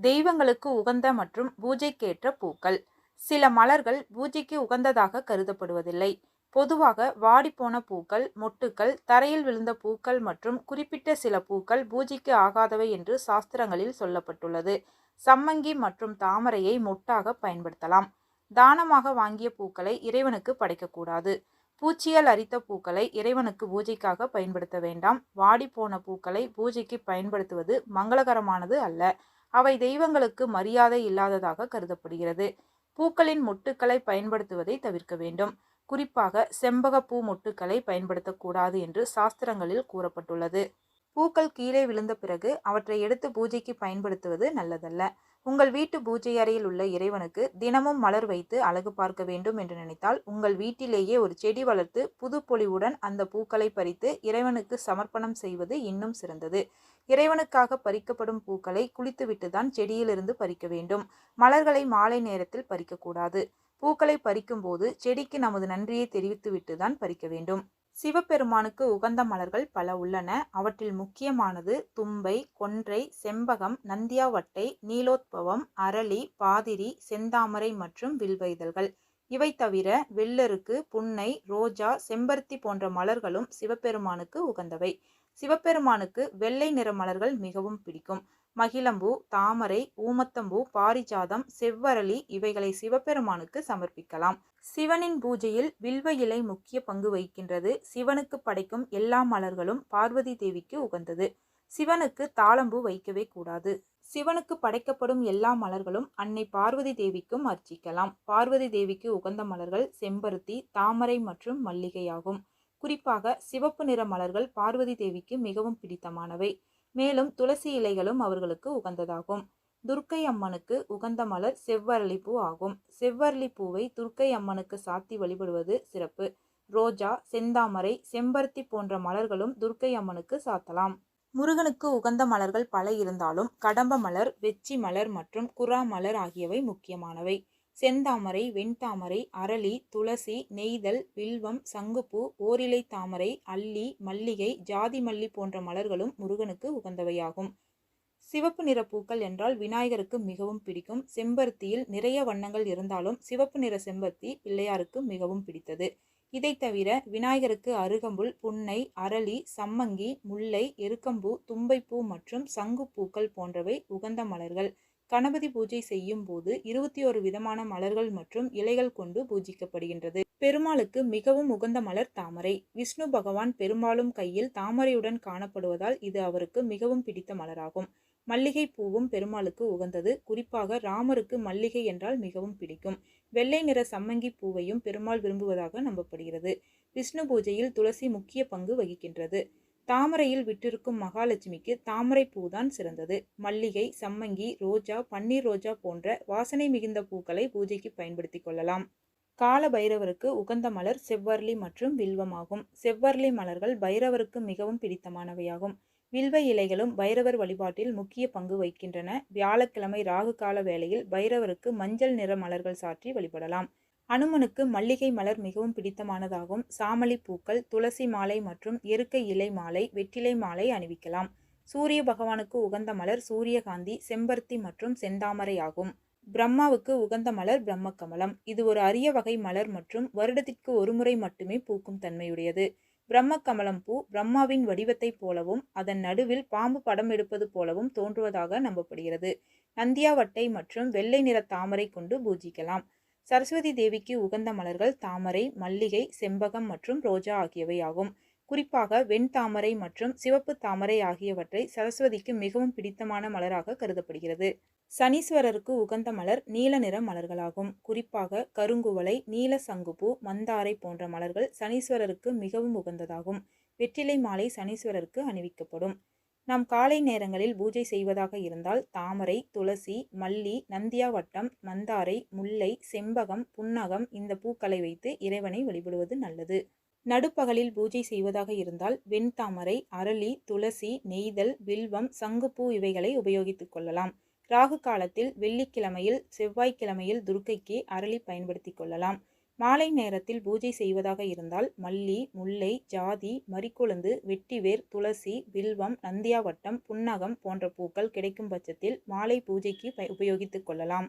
தெய்வங்களுக்கு உகந்த மற்றும் பூஜைக்கேற்ற பூக்கள். சில மலர்கள் பூஜைக்கு உகந்ததாக கருதப்படுவதில்லை. பொதுவாக வாடிப்போன பூக்கள் மொட்டுக்கள் தரையில் விழுந்த பூக்கள் மற்றும் குறிப்பிட்ட சில பூக்கள் பூஜைக்கு ஆகாதவை என்று சாஸ்திரங்களில் சொல்லப்பட்டுள்ளது. சம்மங்கி மற்றும் தாமரையை மொட்டாக பயன்படுத்தலாம். தானமாக வாங்கிய பூக்களை இறைவனுக்கு படைக்கக்கூடாது. பூச்சியால் அரித்த பூக்களை இறைவனுக்கு பூஜைக்காக பயன்படுத்த வேண்டாம். வாடிப்போன பூக்களை பூஜைக்கு பயன்படுத்துவது மங்களகரமானது அல்ல. அவை தெய்வங்களுக்கு மரியாதை இல்லாததாக கருதப்படுகிறது. பூக்களின் மொட்டுக்களை பயன்படுத்துவதை தவிர்க்க வேண்டும். குறிப்பாக செம்பக பூ மொட்டுக்களை பயன்படுத்தக்கூடாது என்று சாஸ்திரங்களில் கூறப்பட்டுள்ளது. பூக்கள் கீழே விழுந்த பிறகு அவற்றை எடுத்து பூஜைக்கு பயன்படுத்துவது நல்லதல்ல. உங்கள் வீட்டு பூஜை அறையில் உள்ள இறைவனுக்கு தினமும் மலர் வைத்து அழகு பார்க்க வேண்டும் என்று நினைத்தால் உங்கள் வீட்டிலேயே ஒரு செடி வளர்த்து புது பொலிவுடன் அந்த பூக்களை பறித்து இறைவனுக்கு சமர்ப்பணம் செய்வது இன்னும் சிறந்தது. இறைவனுக்காக பறிக்கப்படும் பூக்களை குளித்துவிட்டு தான் செடியிலிருந்து பறிக்க வேண்டும். மலர்களை மாலை நேரத்தில் பறிக்கக்கூடாது. பூக்களை பறிக்கும்போது செடிக்கு நமது நன்றியை தெரிவித்துவிட்டு தான் பறிக்க வேண்டும். சிவபெருமானுக்கு உகந்த மலர்கள் பல உள்ளன. அவற்றில் முக்கியமானது தும்பை கொன்றை செம்பகம் நந்தியாவட்டை நீலோத்பவம் அரளி பாதிரி செந்தாமரை மற்றும் வில்வைதழ்கள். இவை தவிர வெள்ளருக்கு புன்னை ரோஜா செம்பருத்தி போன்ற மலர்களும் சிவபெருமானுக்கு உகந்தவை. சிவபெருமானுக்கு வெள்ளை நிற மலர்கள் மிகவும் பிடிக்கும். மகிழம்பூ தாமரை ஊமத்தம்பூ பாரிஜாதம் செவ்வரளி இவைகளை சிவபெருமானுக்கு சமர்ப்பிக்கலாம். சிவனின் பூஜையில் வில்வ இலை முக்கிய பங்கு வகிக்கின்றது. சிவனுக்கு படைக்கும் எல்லா மலர்களும் பார்வதி தேவிக்கு உகந்தது. சிவனுக்கு தாளம்பூ வைக்கவே கூடாது. சிவனுக்கு படைக்கப்படும் எல்லா மலர்களும் அன்னை பார்வதி தேவிக்கும் அர்ச்சிக்கலாம். பார்வதி தேவிக்கு உகந்த மலர்கள் செம்பருத்தி தாமரை மற்றும் மல்லிகையாகும். குறிப்பாக சிவப்பு நிற மலர்கள் பார்வதி தேவிக்கு மிகவும் பிடித்தமானவை. மேலும் துளசி இலைகளும் அவர்களுக்கு உகந்ததாகும். துர்க்கை அம்மனுக்கு உகந்த மலர் செவ்வரளிப்பூ ஆகும். செவ்வரளிப்பூவை துர்க்கை அம்மனுக்கு சாத்தி வழிபடுவது சிறப்பு. ரோஜா செந்தாமரை செம்பருத்தி போன்ற மலர்களும் துர்க்கை அம்மனுக்கு சாத்தலாம். முருகனுக்கு உகந்த மலர்கள் பல இருந்தாலும் கடம்ப மலர் வெச்சி மலர் மற்றும் குரா மலர் ஆகியவை முக்கியமானவை. செந்தாமரை வெண்தாமரை அரளி துளசி நெய்தல் வில்வம் சங்குப்பூ ஓரிலை தாமரை அல்லி மல்லிகை ஜாதி மல்லி போன்ற மலர்களும் முருகனுக்கு உகந்தவையாகும். சிவப்பு நிற பூக்கள் என்றால் விநாயகருக்கு மிகவும் பிடிக்கும். செம்பருத்தியில் நிறைய வண்ணங்கள் இருந்தாலும் சிவப்பு நிற செம்பருத்தி பிள்ளையாருக்கு மிகவும் பிடித்தது. இதை தவிர விநாயகருக்கு அருகம்புல் புன்னை அரளி சம்மங்கி முல்லை எருக்கம்பூ தும்பைப்பூ மற்றும் சங்குப்பூக்கள் போன்றவை உகந்த மலர்கள். கணபதி பூஜை செய்யும் போது இருபத்தி ஒரு விதமான மலர்கள் மற்றும் இலைகள் கொண்டு பூஜிக்கப்படுகின்றது. பெருமாளுக்கு மிகவும் உகந்த மலர் தாமரை. விஷ்ணு பகவான் பெரும்பாலும் கையில் தாமரையுடன் காணப்படுவதால் இது அவருக்கு மிகவும் பிடித்த மலராகும். மல்லிகை பூவும் பெருமாளுக்கு உகந்தது. குறிப்பாக ராமருக்கு மல்லிகை என்றால் மிகவும் பிடிக்கும். வெள்ளை நிற சம்மங்கி பூவையும் பெருமாள் விரும்புவதாக நம்பப்படுகிறது. விஷ்ணு பூஜையில் துளசி முக்கிய பங்கு வகிக்கின்றது. தாமரையில் விட்டிருக்கும் மகாலட்சுமிக்கு தாமரை பூதான் சிறந்தது. மல்லிகை சம்மங்கி ரோஜா பன்னீர் ரோஜா போன்ற வாசனை மிகுந்த பூக்களை பூஜைக்கு பயன்படுத்தி கொள்ளலாம். கால பைரவருக்கு உகந்த மலர் செவ்வரளி மற்றும் வில்வமாகும். செவ்வரளி மலர்கள் பைரவருக்கு மிகவும் பிடித்தமானவையாகும். வில்வ இலைகளும் பைரவர் வழிபாட்டில் முக்கிய பங்கு வகிக்கின்றன. வியாழக்கிழமை ராகு கால வேளையில் பைரவருக்கு மஞ்சள் நிற மலர்கள் சாற்றி வழிபடலாம். அனுமனுக்கு மல்லிகை மலர் மிகவும் பிடித்தமானதாகும். சாமளி பூக்கள் துளசி மாலை மற்றும் எருக்கை இலை மாலை வெற்றிலை மாலை அணிவிக்கலாம். சூரிய பகவானுக்கு உகந்த மலர் சூரியகாந்தி செம்பருத்தி மற்றும் செந்தாமரை ஆகும். பிரம்மாவுக்கு உகந்த மலர் பிரம்மக்கமலம். இது ஒரு அரிய வகை மலர் மற்றும் வருடத்திற்கு ஒருமுறை மட்டுமே பூக்கும் தன்மையுடையது. பிரம்மக்கமலம் பூ பிரம்மாவின் வடிவத்தைப் போலவும் அதன் நடுவில் பாம்பு படம் எடுப்பது போலவும் தோன்றுவதாக நம்பப்படுகிறது. நந்தியாவட்டை மற்றும் வெள்ளை நிற தாமரை கொண்டு பூஜிக்கலாம். சரஸ்வதி தேவிக்கு உகந்த மலர்கள் தாமரை மல்லிகை செம்பகம் மற்றும் ரோஜா ஆகியவை ஆகும். குறிப்பாக வெண்தாமரை மற்றும் சிவப்பு தாமரை ஆகியவற்றை சரஸ்வதிக்கு மிகவும் பிடித்தமான மலராக கருதப்படுகிறது. சனீஸ்வரருக்கு உகந்த மலர் நீல நிற மலர்களாகும். குறிப்பாக கருங்குவளை நீல சங்குப்பூ மந்தாரை போன்ற மலர்கள் சனீஸ்வரருக்கு மிகவும் உகந்ததாகும். வெற்றிலை மாலை சனீஸ்வரருக்கு அணிவிக்கப்படும். நாம் காலை நேரங்களில் பூஜை செய்வதாக இருந்தால் தாமரை துளசி மல்லி நந்தியாவட்டம் மந்தாரை முல்லை செம்பகம் புன்னகம் இந்த பூக்களை வைத்து இறைவனை வழிபடுவது நல்லது. நடுப்பகலில் பூஜை செய்வதாக இருந்தால் வெண்தாமரை அரளி துளசி நெய்தல் வில்வம் சங்குப்பூ இவைகளை உபயோகித்துக் கொள்ளலாம். ராகு காலத்தில் வெள்ளிக்கிழமையில் செவ்வாய்க்கிழமையில் துர்க்கைக்கு அரளி பயன்படுத்திக் கொள்ளலாம். மாலை நேரத்தில் பூஜை செய்வதாக இருந்தால் மல்லி முல்லை ஜாதி மரிக்கொழுந்து வெட்டிவேர் துளசி வில்வம் நந்தியாவட்டம் புன்னகம் போன்ற பூக்கள் கிடைக்கும் பட்சத்தில் மாலை பூஜைக்கு உபயோகித்துக் கொள்ளலாம்.